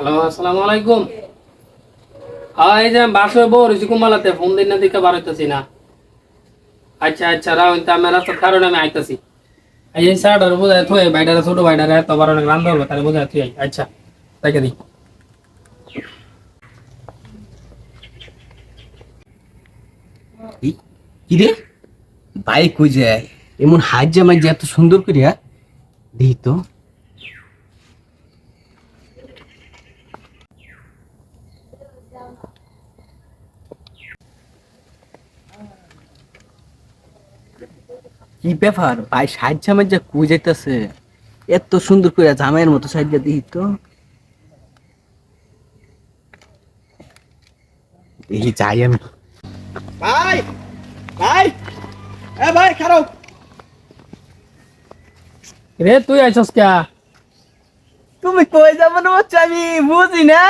Hello, আসসালামু আলাইকুম। এই যে বাসে বউ রয়েছি ফোন দিন না দিকে না। আচ্ছা আচ্ছা রাও ইনতা আমি রাস্তার কারণে আমি আইতাছি। এই যে স্যার বাইডারে ছোট বাইডারে এত বার অনেক তাহলে আচ্ছা তাকে দি কি? রে? বাইক কই যায়? এমন হাত জামাই যে এত সুন্দর করিয়া দিই তো কি ব্যাপার? ভাই সাজ জামাই যা কই যাইতেছে? এত সুন্দর করে জামাইয়ের মতো সাজিয়া দিই তো। দেখি যাই আমি। ভাই ভাই এ ভাই খারাপ। রে তুই আইছস কে? তুমি কই যাব না বাচ্চা আমি বুঝি না।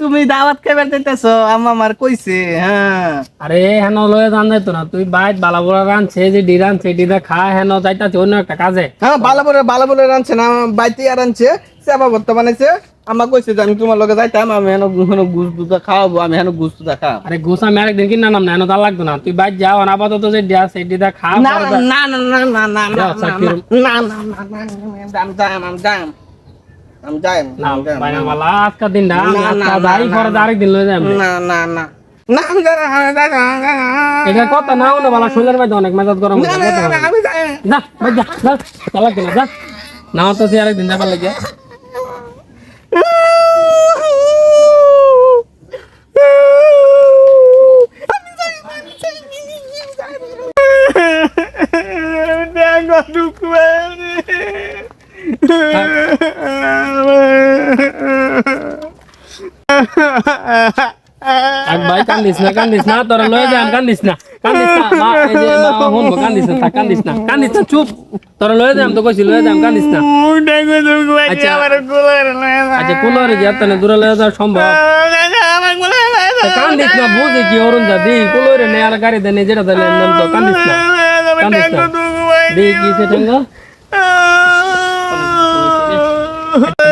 তুমি দাওয়াত খাইবার দিতেছ আম্মা আমার কইছে হ্যাঁ আরে হেন লয়ে জান যাইতো না তুই বাইট বালা বড়া রানছে যে ডি রানছে ডিটা খা হেন যাইতাছি অন্য একটা কাজে হ্যাঁ ভালো বলে ভালো বলে রানছে না বাইতে আর আনছে সেবা ভর্তা বানাইছে আমার কইছে যে আমি তোমার লগে যাইতাম আমি হেন হেন গুস দুটা খাওয়াবো আমি হেন গুস দুটা খাওয়াবো আরে গোসা আমি আরেকদিন কিনা নাম না হেন তার লাগতো না তুই বাইট যাও আর আপাতত যে ডিয়া সেই ডিটা খা না পরে যা- না না না না না না যাও, সাকির। না না না না দাম দাম আম দাম আম দাম না বাইনা বালা আজকাল দিন না না, না, আজকাল না, যাই না, পরে না। আরেকদিন লয়ে যাই না না না না আমি যাই না এটা কথা না হলে বালা শরীরের মধ্যে অনেক মেজাজ গরম হয়ে যায়, কথা বলে। আমি যাই যা বাই যা যা তা লাগবে না যা না তো সে আরেকদিন যাবার লাগে আর ভাই কান্দিস না কান্দিস না তোরা লয়ে যান কান্দিস না কান্দিস না মা এই যে মা হন কান্দিস না কান্দিস না কান্দিস না চুপ তোরা লয়ে যাম তো কইছি লয়ে যাম কান্দিস না আচ্ছা আচ্ছা কুলারে যে এতনে দূরে লয়ে যাওয়া সম্ভব তো কান্দিস না বুঝি কি অরুণ দি কুলারে নে আর গাড়ি দেনে যেটা দিলে নাম তো কান্দিস না কান্দিস না দি কি সে ঠেঙ্গ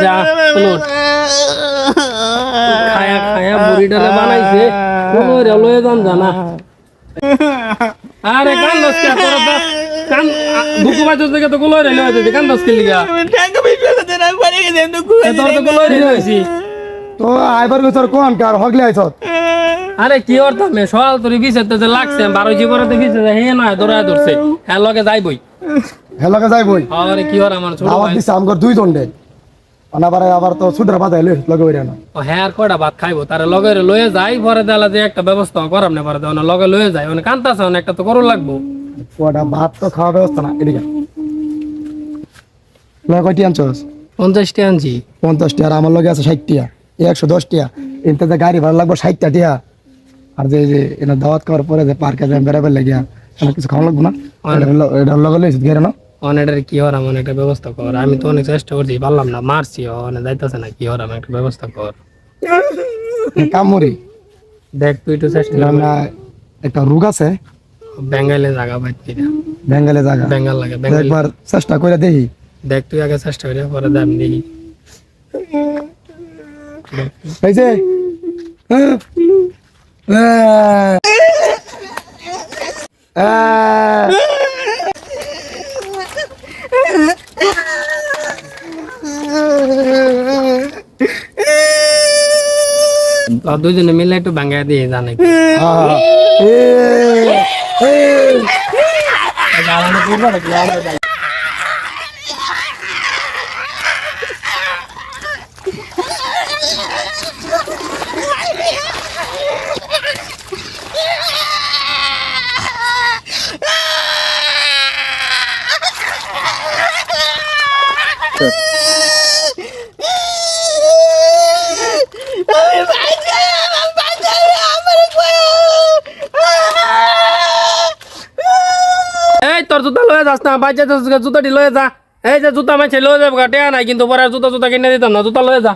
যা কুলোর খায়া খায়া বুড়িটারে বানাইছে লয়ে যান জানা। আরে কান্দস কে তোর তো কান বুকু বাজস দেখে তো কুলোরে লয়ে যাইতে কান্দস কে লিগা? এ তোর তো কুলোরে লইছি তো আইবার গছর কোন কার হগলে আইছত আরে কি অর্থ মে তোর বিছে তো লাগছে বারো জীবনে বিছে হে নয় দৌড়ায় ধরছে হ্যাঁ লগে যাইবই। হেলকে যাই বই আরে কি আর আমার ছোট ভাই? দিছে আমগর দুই দণ্ডে অনাবারে আবার তো সুডর বাদাই লই লগে হইরা না। ও হ্যাঁ আর কয়টা ভাত খাইবো? তারে লগে লয়ে যাই পরে দেলা যে একটা ব্যবস্থা করাম না পরে লগে লয়ে যাই। মানে কান্তাছে অনেক একটা তো করু লাগবো। ওটা ভাত তো খাওয়া ব্যবস্থা না এদিকে। লয় কয়টি আনছস পঞ্চাশটি আনছি। পঞ্চাশ আর আমার লগে আছে একশো যে গাড়ি ভাড়া লাগবো ষাটটা টিয়া আর যে যে এনে দাওয়াত খাওয়ার পরে যে পার্কে যে লাগিয়া কিছু খাওয়া লাগবো না? এটা লগে লইছিস গেরে না অনেকটার কি হর আমার একটা ব্যবস্থা কর। আমি তো অনেক চেষ্টা করছি পারলাম না মারছি অনেক যাইতেছে না কি হর আমার একটা ব্যবস্থা কর। কামড়ি দেখ তুই তো চেষ্টা না একটা রোগ আছে। বেঙ্গালে জায়গা বাইতে বেঙ্গালে জায়গা বেঙ্গাল লাগে একবার চেষ্টা করে দেখি। দেখ তুই আগে চেষ্টা করে পরে দাম দেখি। এই যে। আহ। আহ। তো দুজনে মিলে একটু ভাঙ্গা দিয়ে জানে তোর জুতা লয়ে যাস না বাইচা জুতাটি লয়ে যা। এই যে জুতা মাইছে, লয়ে যাব টেয়া নাই কিন্তু পরে জুতা জুতা কিনে দিতাম না, জুতা লয়ে যা।